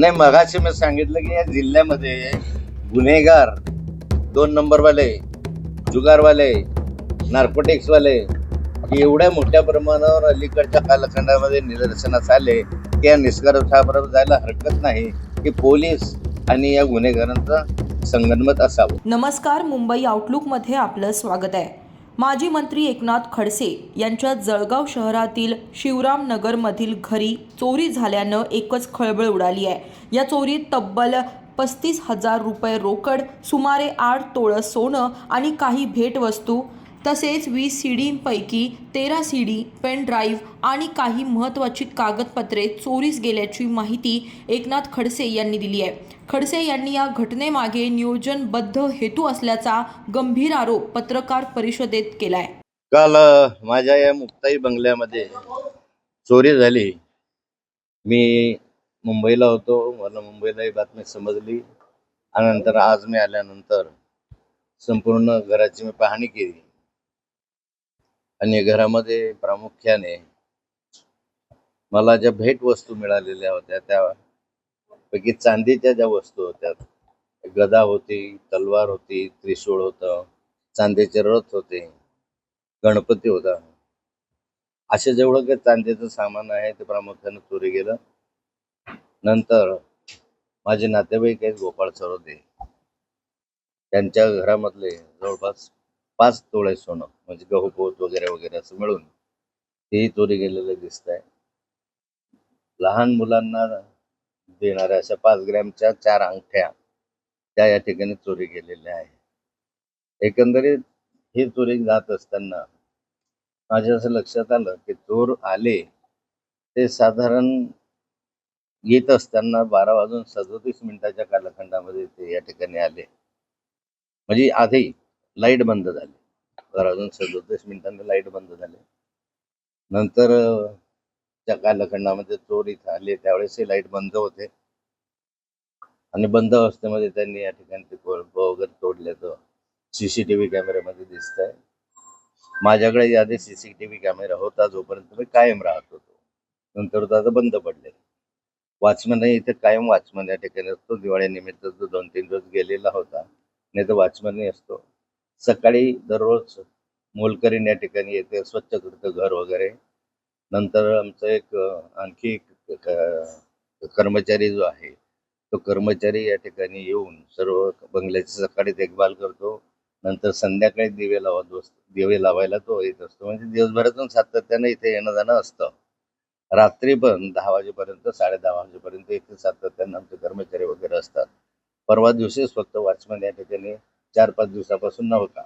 नाही मगाशी मी सांगितलं की या जिल्ह्यामध्ये गुन्हेगार दोन नंबरवाले जुगारवाले नार्कोटिक्सवाले एवढ्या मोठ्या प्रमाणावर अलीकडच्या कालखंडामध्ये निदर्शनास आले की या निष्कर्षाबरोबर जायला हरकत नाही की पोलीस आणि या गुन्हेगारांचा संगनमत असावं. नमस्कार मुंबई आउटलुकमध्ये आपलं स्वागत आहे. माजी मंत्री एकनाथ खडसे यांच्या जळगाव शहरातील शिवरामनगरमधील घरी चोरी झाल्यानं एकच खळबळ उडाली आहे. या चोरीत तब्बल पस्तीस हजार रुपये रोकड सुमारे आठ तोळं सोनं आणि काही भेटवस्तू तसेच वीस सीडींपैकी तेरा सी डी पेन ड्राईव्ह आणि काही महत्त्वाची कागदपत्रे चोरीस गेल्याची माहिती एकनाथ खडसे यांनी दिली आहे. खडसे यांनी या घटनेमागे नियोजनबद्ध हेतू असल्याचा गंभीर आरोप पत्रकार परिषदेत केलाय. काल माझ्या या मुक्ताई बंगल्यामध्ये चोरी झाली. मी मुंबईला होतो मला मुंबईला ही बातमी समजली. आणि नंतर आज मी आल्यानंतर संपूर्ण घराची मी पाहणी केली. आणि घरामध्ये प्रामुख्याने मला ज्या भेटवस्तू मिळालेल्या होत्या त्यापैकी चांदीच्या ज्या वस्तू होत्या गदा होती तलवार होती त्रिशूळ होतं चांदीचे रथ होते गणपती होता. असे जेवढं काही चांदीचं सामान आहे ते प्रामुख्याने चोरी गेलं. नंतर माझे नातेवाईक आहेत गोपाळ सरोदे. त्यांच्या घरामधले जवळपास पाच तोळे सोनं म्हणजे गहू पोत वगैरे वगैरे असं मिळून तेही चोरी गेलेलं दिसत आहे लहान मुलांना देणाऱ्या अशा पाच ग्रॅमच्या चार अंगठ्या त्या या ठिकाणी चोरी गेलेल्या आहे एकंदरीत ही चोरी जात असताना माझ्या असं लक्षात आलं की चोर आले ते साधारण येत असताना बारा वाजून सदोतीस मिनिटाच्या कालखंडामध्ये ते या ठिकाणी आले. म्हणजे आधी लाइट बंद झाली. तर अजून सदोतीस मिनिटांनी लाइट बंद झाले. नंतर त्या कालखंडामध्ये चोर इथं आले त्यावेळेस लाइट बंद होते. आणि बंद अवस्थेमध्ये त्यांनी या ठिकाणी ते कोळप वगैरे तोडल्याचं सीसीटीव्ही कॅमेऱ्यामध्ये दिसत आहे माझ्याकडे आधी सीसीटीव्ही कॅमेरा होता जोपर्यंत मी कायम राहत होतो. नंतर तो आता बंद पडले. वॉचमनही इथे कायम वॉचमन या ठिकाणी असतो. दिवाळीनिमित्त तो दोन तीन दिवस गेलेला होता. नाही तर वॉचमनही असतो. सकाळी दररोज मोलकरीण या ठिकाणी येते स्वच्छ करतं घर वगैरे. नंतर आमचं एक आणखी एक कर्मचारी जो आहे तो कर्मचारी या ठिकाणी येऊन सर्व बंगल्याची सकाळी देखभाल करतो. नंतर संध्याकाळी दिवे लावत असतो दिवे लावायला तो येत असतो. म्हणजे दिवसभरातून सातत्यानं इथे येणं जाणं असतं. रात्री पण दहा वाजेपर्यंत साडे दहा वाजेपर्यंत इथे सातत्यानं आमचे कर्मचारी वगैरे असतात. परवा दिवशीच फक्त वॉचमन या ठिकाणी चार पाच दिवसापासून नव्हता.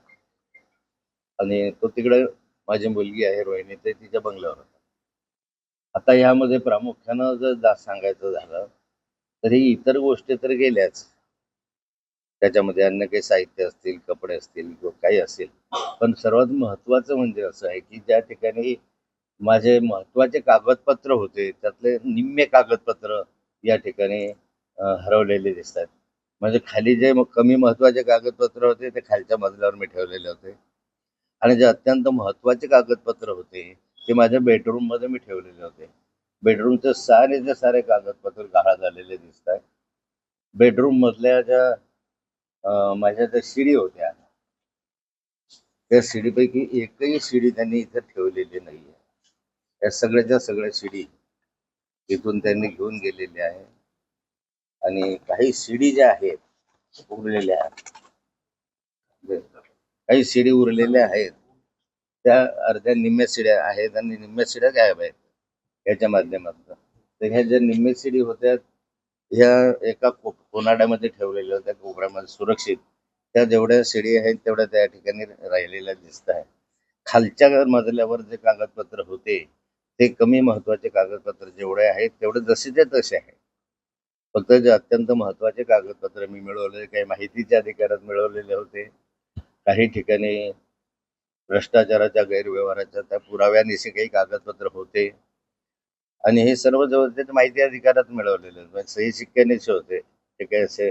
आणि तो तिकडे माझी मुलगी आहे रोहिणी ते तिच्या बंगल्यावर होता. आता यामध्ये प्रामुख्यानं जर जा सांगायचं झालं तर ही इतर गोष्टी तर गेल्याच. त्याच्यामध्ये अन्य काही साहित्य असतील कपडे असतील किंवा काही असेल. पण सर्वात महत्वाचं म्हणजे असं आहे की ज्या ठिकाणी माझे महत्त्वाचे कागदपत्र होते त्यातले निम्मे कागदपत्र या ठिकाणी हरवलेले दिसतात. म्हणजे खाली जे कमी महत्त्वाचे कागदपत्र होते ते खालच्या मजल्यावर मी ठेवलेले होते. आणि जे अत्यंत महत्त्वाचे कागदपत्र होते ते माझ्या बेडरूममध्ये मी ठेवलेले होते. बेडरूमचे सारेचे सारे कागदपत्र गहाळ झालेले दिसत आहेत. बेडरूम मधल्या ज्या माझ्या त्या शिडी होत्या त्या शिडीपैकी एकही शिडी त्यांनी इथे ठेवलेली नाहीये. या सगळ्याच्या सगळ्या शिडी इथून त्यांनी घेऊन गेलेल्या आहे. आणि काही शिडी ज्या आहेत उरलेल्या काही शिडी उरलेल्या आहेत त्या अर्ध्या निम्म्या सीड्या आहेत आणि निम्म्या सीड्या गायब आहेत. याच्या माध्यमातून. तर ह्या ज्या निम्म्या शिडी होत्या ह्या एका को- कोनाड्यामध्ये ठेवलेल्या होत्या कोपऱ्यामध्ये सुरक्षित. त्या जेवढ्या शिडी आहेत तेवढ्या त्या ठिकाणी राहिलेल्या दिसत आहे खालच्या मजल्यावर जे कागदपत्र होते ते कमी महत्त्वाचे कागदपत्र जेवढे आहेत तेवढे जसे ते तसे आहे फक्त जे अत्यंत महत्त्वाचे कागदपत्र मी मिळवले काही माहितीच्या अधिकारात मिळवलेले होते. काही ठिकाणी भ्रष्टाचाराच्या गैरव्यवहाराच्या त्या पुराव्यानिशी काही कागदपत्र होते. आणि हे सर्व जवळ ते माहिती अधिकारात मिळवलेले म्हणजे सही शिक्क्यानेचे होते ते काही असे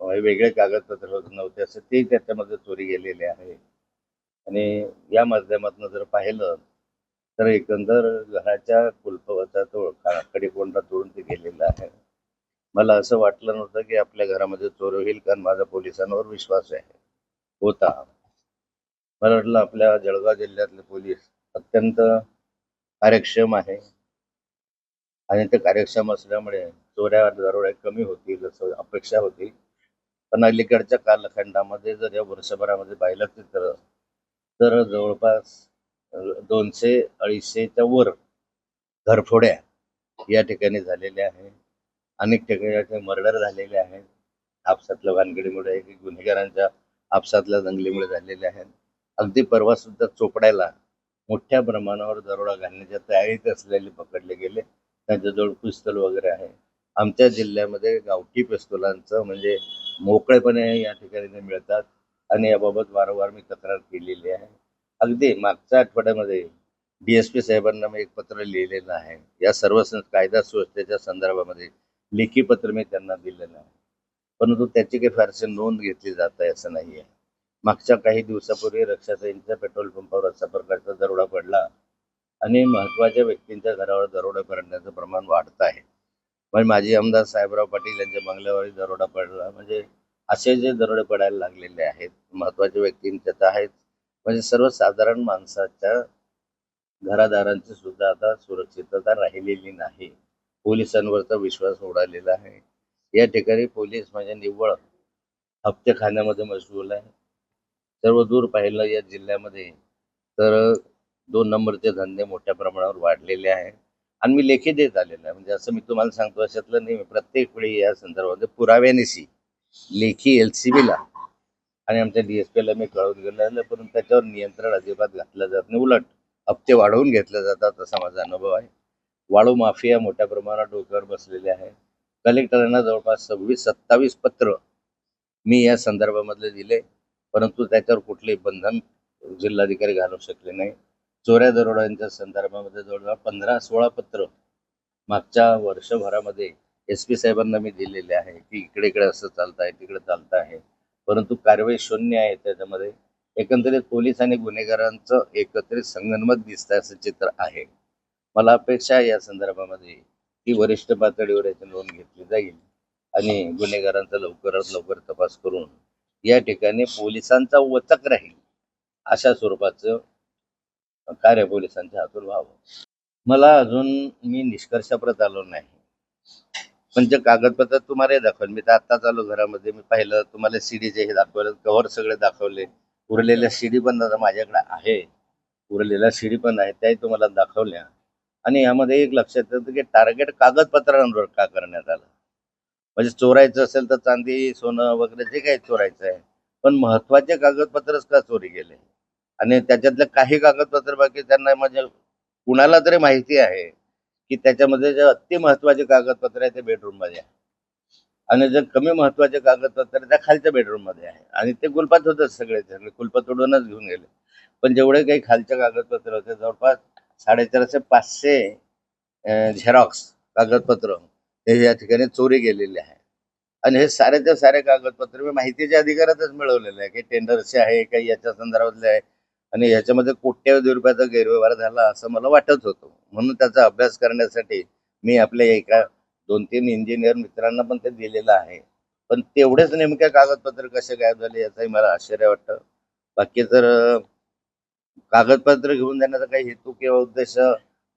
वेगळे कागदपत्र होत नव्हते असे ते त्याच्यामध्ये चोरी गेलेले आहे. आणि या माध्यमातून जर पाहिलं तर एकंदर घराच्या कुलपवचा तो कडेकोंडा तोडून ते गेलेला आहे. मला असं वाटलं नव्हतं की आपल्या घरामध्ये चोर होईल कारण माझा पोलिसांवर विश्वास आहे. होता. मला वाटलं आपल्या जळगाव जिल्ह्यातले पोलीस अत्यंत कार्यक्षम आहे. आणि ते कार्यक्षम असल्यामुळे चोऱ्या दरोड्या कमी होतील असं अपेक्षा होती. पण अलीकडच्या कालखंडामध्ये जर या वर्षभरामध्ये पाहिलं तर तर जवळपास दोनशे अडीचशेच्या वर घरफोड्या या ठिकाणी झालेल्या आहे अनेक ठिकाणी मर्डर झालेले आहेत. आपसातल्या भानगडीमुळे गुन्हेगारांच्या आपसातल्या दंगलीमुळे झालेले आहेत. अगदी परवा सुद्धा चोपड्याला मोठ्या प्रमाणावर दरोडा घालण्याच्या तयारीत असलेले पकडले गेले. त्यांच्याजवळ पिस्तूल वगैरे आहे. आमच्या जिल्ह्यामध्ये गावठी पिस्तुलांचं म्हणजे मोकळेपणे या ठिकाणी ते मिळतात आणि याबाबत वारंवार मी तक्रार केलेली आहे. अगदी मागच्या आठवड्यामध्ये डी एस पी साहेबांना मी एक पत्र लिहिलेलं आहे. या सर्व कायदा सुव्यवस्थेच्या संदर्भामध्ये लेखी पत्र मी त्यांना दिलेलं आहे परंतु त्याची काही फारशी नोंद घेतली जात आहे असं नाही आहे. मागच्या काही दिवसापूर्वी रक्षाताईंच्या पेट्रोल पंपावर अशा प्रकारचा दरोडा पडला आणि महत्त्वाच्या व्यक्तींच्या घरावर दरोडा पडण्याचं प्रमाण वाढत आहे. म्हणजे माजी आमदार साहेबराव पाटील यांच्या बंगल्यावरही दरोडा पडला. म्हणजे असे जे दरोडे पडायला लागलेले आहेत महत्त्वाच्या व्यक्तींच्या तर आहेत. म्हणजे सर्वसाधारण माणसाच्या घरादारांची सुद्धा आता सुरक्षितता राहिलेली नाही. पोलिसांवरचा विश्वास उडालेला आहे. या ठिकाणी पोलीस म्हणजे निव्वळ हप्ते खाण्यामध्ये मशगूल आहे. सर्व दूर पाहिलं या जिल्ह्यामध्ये तर दोन नंबरचे धंदे मोठ्या प्रमाणावर वाढलेले आहे आणि मी लेखी देत आलेलं आहे. म्हणजे असं मी तुम्हाला सांगतो अशातलं नाही प्रत्येक वेळी या संदर्भामध्ये पुराव्यानिशी लेखी एल सी बीला आणि आमच्या डी एस पीला मी कळवून गेलेलं परंतु त्याच्यावर नियंत्रण अजिबात घातलं जात नाही. उलट हप्ते वाढवून घेतले जातात असा माझा अनुभव आहे. वाळू माफिया मोठ्या प्रमाणात डोक्यावर बसलेले आहे. कलेक्टरांना जवळपास सव्वीस सत्तावीस पत्र मी या संदर्भामधले दिले परंतु त्याच्यावर कुठलेही बंधन जिल्हाधिकारी घालू शकले नाही. चोऱ्या दरोड्यांच्या संदर्भामध्ये जवळजवळ पंधरा सोळा पत्र मागच्या वर्षभरामध्ये एस पी साहेबांना मी दिलेले आहे की इकडे इकडे असं चालतं आहे तिकडे चालतं आहे. परंतु कारवाई शून्य आहे त्याच्यामध्ये. एकंदरीत पोलीस आणि गुन्हेगारांचं एकत्रित संगनमत दिसतं असं चित्र आहे. मला अपेक्षा आहे या संदर्भामध्ये की वरिष्ठ पातळीवर याची नोंद घेतली जाईल आणि गुन्हेगारांचा लवकरात लवकर तपास करून या ठिकाणी पोलिसांचा वचक राहील अशा स्वरूपाचं कार्य पोलिसांच्या हातून व्हावं. मला अजून मी निष्कर्षाप्रत आलो नाही. पण जे कागदपत्र तुम्हाला दाखवल मी तर आत्ताच आलो घरामध्ये मी पाहिलं तुम्हाला सीडीचे हे दाखवलं कव्हर सगळे दाखवले उरलेल्या सीडी पण माझ्याकडे आहे. उरलेल्या सीडी पण आहे त्याही तुम्हाला दाखवल्या. आणि यामध्ये एक लक्षात येतं की टार्गेट कागदपत्रांवर का करण्यात आलं? म्हणजे चोरायचं असेल तर चांदी सोनं वगैरे जे काही चोरायचं आहे पण महत्त्वाचे कागदपत्रच का चोरी गेले आणि त्याच्यातले काही कागदपत्र बाकी त्यांना म्हणजे कुणाला तरी माहिती आहे की त्याच्यामध्ये जे अति महत्त्वाचे कागदपत्र आहे ते बेडरूममध्ये आहे. आणि जे कमी महत्त्वाचे कागदपत्र त्या खालच्या बेडरूममध्ये आहे. आणि ते कुलपात होतच सगळे सगळे कुलप तोडूनच घेऊन गेले. पण जेवढे काही खालच्या कागदपत्र होते जवळपास साडेचारशे पाचशे झेरॉक्स कागदपत्र हे या ठिकाणी चोरी गेलेले आहे. आणि हे सारेच्या सारे कागदपत्र मी माहितीच्या अधिकारातच मिळवलेले आहे. काही टेंडरचे आहे काही याच्या संदर्भातले आहे. आणि याच्यामध्ये कोट्यवधी रुपयाचा गैरव्यवहार झाला असं मला वाटत होतं. म्हणून त्याचा अभ्यास करण्यासाठी मी आपल्या एका दोन तीन इंजिनियर मित्रांना पण ते दिलेलं आहे. पण तेवढेच नेमक्या कागदपत्र कसे गायब झाले याचाही मला आश्चर्य वाटतं. बाकी तर कागदपत्र घेऊन देण्याचा काही हेतू किंवा उद्देश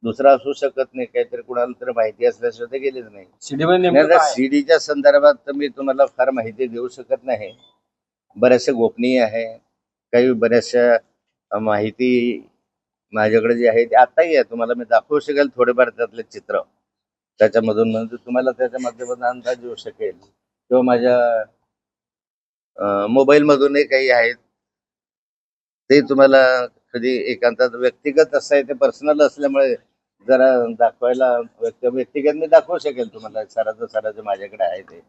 दुसरा असू शकत नाही. काहीतरी कुणाला तरी माहिती असल्याशिवाय ते गेलेच नाही? सीडीच्या संदर्भात तर मी तुम्हाला फार माहिती देऊ शकत नाही. बऱ्याचशा गोपनीय आहे. काही बऱ्याचशा अ, माहिती माझ्याकडे जी आहे ती आताही आहे. तुम्हाला मी दाखवू शकेल थोडेफार त्यातले चित्र. त्याच्यामधून म्हणजे तुम्हाला त्याच्या माध्यमातून अंदाज येऊ शकेल. किंवा माझ्या मोबाईल मधूनही काही आहेत. ते तुम्हाला कधी एकांतात व्यक्तिगत असं आहे ते पर्सनल असल्यामुळे जरा दाखवायला व्यक्ती व्यक्तिगत मी दाखवू शकेल तुम्हाला. सराचं सराचं माझ्याकडे आहे ते.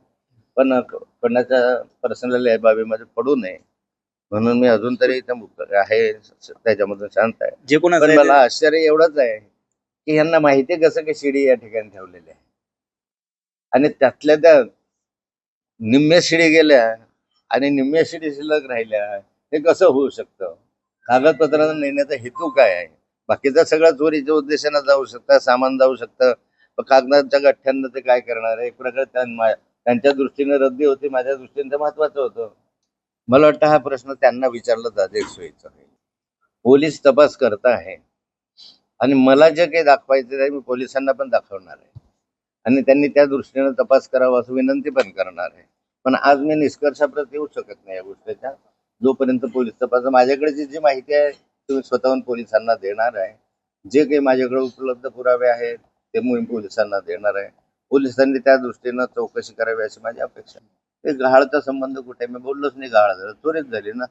पण कोणाच्या पर्सनल या बाबीमध्ये पडू नये. म्हणून मी अजून तरी आहे. त्याच्यामधून शांत आहे. जे कोण मला आश्चर्य एवढंच आहे की यांना माहिती कसं की शिडी या ठिकाणी ठेवलेली आहे. आणि त्यातल्या त्या निम्म्या शिडी गेल्या आणि निम्म्या शिडी शिल्लक राहिल्या हे कसं होऊ शकतं? कागदपत्रांना नेण्याचा हेतू काय आहे? बाकीचा सगळा चोरीच्या उद्देशानं जाऊ शकतं सामान जाऊ शकतं. कागदांच्या कागदाच्या गठ्ठ्यांना ते काय करणार आहे? एक प्रकारे त्यांच्या दृष्टीने रद्दी होती माझ्या दृष्टीने ते महत्वाचं होतं. मला वाटतं हा प्रश्न त्यांना विचारला जाते सोयीचा. पोलीस तपास करत आहे. आणि मला जे काही दाखवायचं आहे मी पोलिसांना पण दाखवणार आहे. आणि त्यांनी त्या दृष्टीने तपास करावा असं विनंती पण करणार आहे. पण आज मी निष्कर्षाप्रत येऊ शकत नाही या गोष्टीच्या जोपर्यंत पोलीस तपास माझ्याकडे जी जी माहिती आहे तुम्ही स्वतःहून पोलिसांना देणार आहे. जे काही माझ्याकडे उपलब्ध पुरावे आहेत ते मी पोलिसांना देणार आहे. पोलिसांनी त्या दृष्टीनं चौकशी करावी अशी माझी अपेक्षा आहे. ते गहाळचा संबंध कुठे? मी बोललोच नाही गहाळ झालं. चोरीच झाली ना.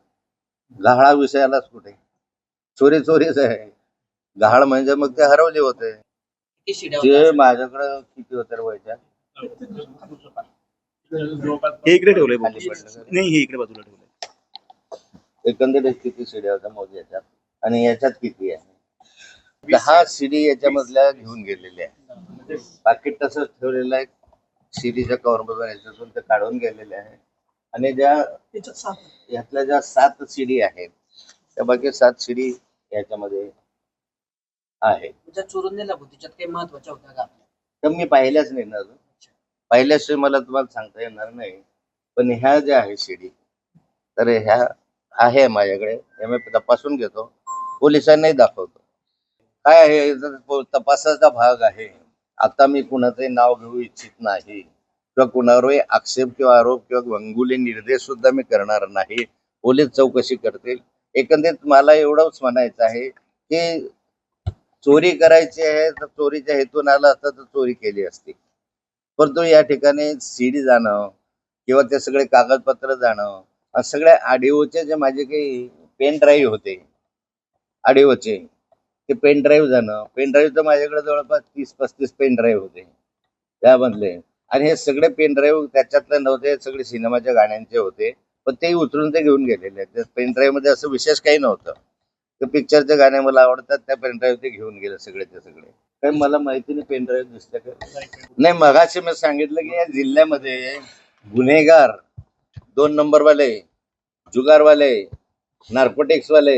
गहाळा विषयालाच कुठे? चोरी चोरीच आहे. गहाळ म्हणजे मग ते हरवले होते. ते? माझ्याकडे किती होत्या रे व्हायच्या हे इकडे ठेवलंय? नाही हे इकडे बाजूला ठेवलंय. एकंदरीत किती शिड्या होत्या मोदी याच्यात आणि याच्यात किती आहे? दहा शिडी याच्यामधल्या घेऊन गेलेल्या आहे. पाकिट तसंच ठेवलेलं आहे. शिडीच्या कव्हरमधून याच्यातून ते काढून गेलेले आहे. आणि ज्या यातल्या ज्या सात शिडी आहेत त्या बाकी सात शिडी याच्यामध्ये आहे. चोरून नेला भाऊ त्याच्यात काही महत्त्वाच्या होत्या का तर मी पाहिल्याच नाही ना अजून. पाहिल्याशिवाय मला तुम्हाला सांगता येणार नाही. पण ह्या ज्या आहे शिडी तर ह्या आहे माझ्याकडे. हे मी तपासून घेतो. पोलिसांनाही दाखवतो. काय आहे? तपासाचा भाग आहे. आता मी कुणाचंही नाव घेऊ इच्छित नाही. किंवा कुणावरही आक्षेप किंवा आरोप किंवा गंगुली निर्देश सुद्धा मी करणार नाही. पोलीस चौकशी करतील. एकंदरीत मला एवढंच म्हणायचं आहे की चोरी करायची आहे तर चोरीच्या हेतून आलं असतं तर चोरी केली असती. परंतु या ठिकाणी सीडी जाणं किंवा ते सगळे कागदपत्र जाणं सगळ्या आडिओचे जे माझे काही पेन ड्राईव्ह होते आडिओचे ते पेन ड्राईव्ह जाणं पेन ड्राईव्ह तर माझ्याकडे जवळपास तीस पस्तीस पेन ड्राईव्ह होते. त्यामधले. आणि हे सगळे पेन ड्राईव्ह त्याच्यातले नव्हते सगळे सिनेमाच्या गाण्यांचे होते. पण तेही उचलून ते घेऊन गेलेले आहेत. त्या पेन ड्राईव्हमध्ये असं विशेष काही नव्हतं. ते पिक्चरचे गाणे मला आवडतात त्या पेन ड्राईव्ह ते घेऊन गेले सगळे ते सगळे. काही मला माहिती नाही पेन ड्राईव्ह दिसलं का? नाही मगाशी मी सांगितलं की या जिल्ह्यामध्ये गुन्हेगार दोन नंबरवाले जुगारवाले नार्कोटिक्सवाले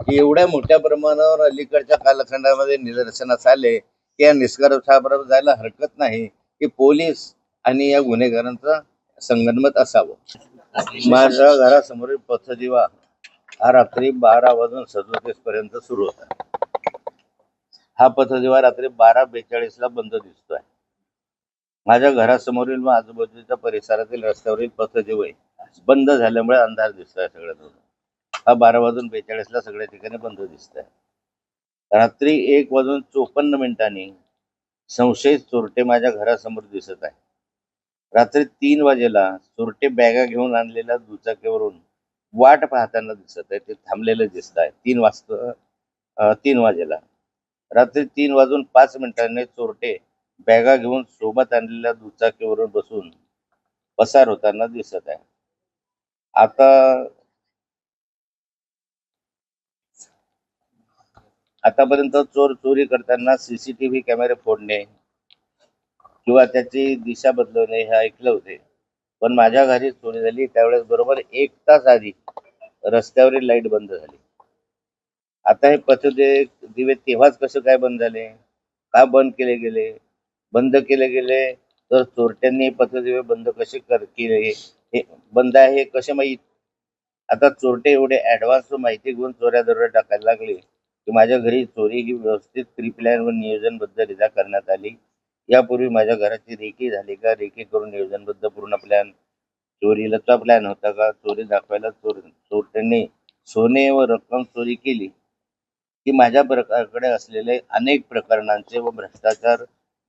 हे एवढ्या मोठ्या प्रमाणावर अलीकडच्या कालखंडामध्ये निदर्शनास आले की या निष्कर्षाबरोबर जायला हरकत नाही की पोलीस आणि या गुन्हेगारांचं संगनमत असावं. माझ्या घरासमोरील पथदिवा हा रात्री बारा वाजून सदोतीस पर्यंत सुरू होता. हा पथदिवा रात्री बारा बेचाळीस ला बंद दिसतोय. माझ्या घरासमोरील व आजूबाजूच्या परिसरातील रस्त्यावरील पथदिवे बंद झाल्यामुळे अंधार दिसतोय सगळ्यात हा बारा वाजून बेचाळीसला सगळ्या ठिकाणी बंद दिसत आहे रात्री एक वाजून चोपन्न मिनिटांनी संशयित चोरटे माझ्या घरासमोर दिसत आहे रात्री तीन वाजेला चोरटे बॅगा घेऊन आणलेल्या दुचाकीवरून वाट पाहताना दिसत आहे ते थांबलेले दिसत आहे तीन वाजता तीन वाजेला. रात्री तीन वाजून पाच मिनिटांनी चोरटे बॅगा घेऊन सोबत आणलेल्या दुचाकीवरून बसून पसार होताना दिसत आहे. आता आतापर्यंत चोर चोरी करताना सीसीटीव्ही कॅमेरे फोडणे किंवा त्याची दिशा बदलवणे हे ऐकले होते. पण माझ्या घरी चोरी झाली. त्यावेळेस बरोबर एक तास आधी रस्त्यावरील लाइट बंद झाली. आता हे पथदे दिवे तेव्हाच कसं काय बंद झाले? का बंद केले गेले? बंद केले गेले तर चोरट्यांनी पथदिवे बंद कसे कर केले? हे बंद आहे हे कसे माहीत? आता चोरटे एवढे ऍडव्हान्स माहिती घेऊन चोऱ्या दरोडे टाकायला लागले की माझ्या घरी चोरी ही व्यवस्थित प्री प्लॅन व नियोजनबद्ध रिझा करण्यात आली. यापूर्वी माझ्या घराची रेकी झाली का? रेकी करून नियोजनबद्ध पूर्ण प्लॅन चोरीलाचा प्लॅन होता का? चोरी दाखवायला चोर चोरट्यांनी सोने व रक्कम चोरी केली. की माझ्या प्रकारकडे असलेले अनेक प्रकरणांचे व भ्रष्टाचार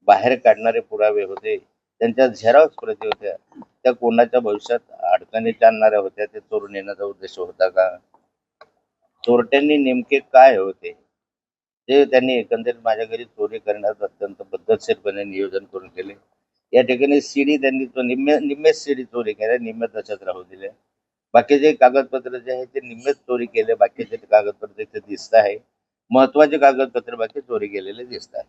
बाहेर काढणारे पुरावे होते. त्यांच्या झेरॉक्स प्रती होत्या. त्या कोणाच्या भविष्यात अडचणीत आणणाऱ्या होत्या ते चोरून येण्याचा उद्देश होता का? चोरट्यांनी नेमके काय होते? ते त्यांनी एकंदरीत माझ्या घरी चोरी करण्यात अत्यंत पद्धतशीरपणे नियोजन करून केले. या ठिकाणी सीडी त्यांनी तो निम्मे निम्मेच सीडी चोरी केल्या निम्मे तशाच राहू दिले बाकीचे कागदपत्र जे आहे ते निम्मेच चोरी केले. बाकीचे कागदपत्र दिसत आहे महत्त्वाचे कागदपत्र बाकी चोरी केलेले दिसत आहे.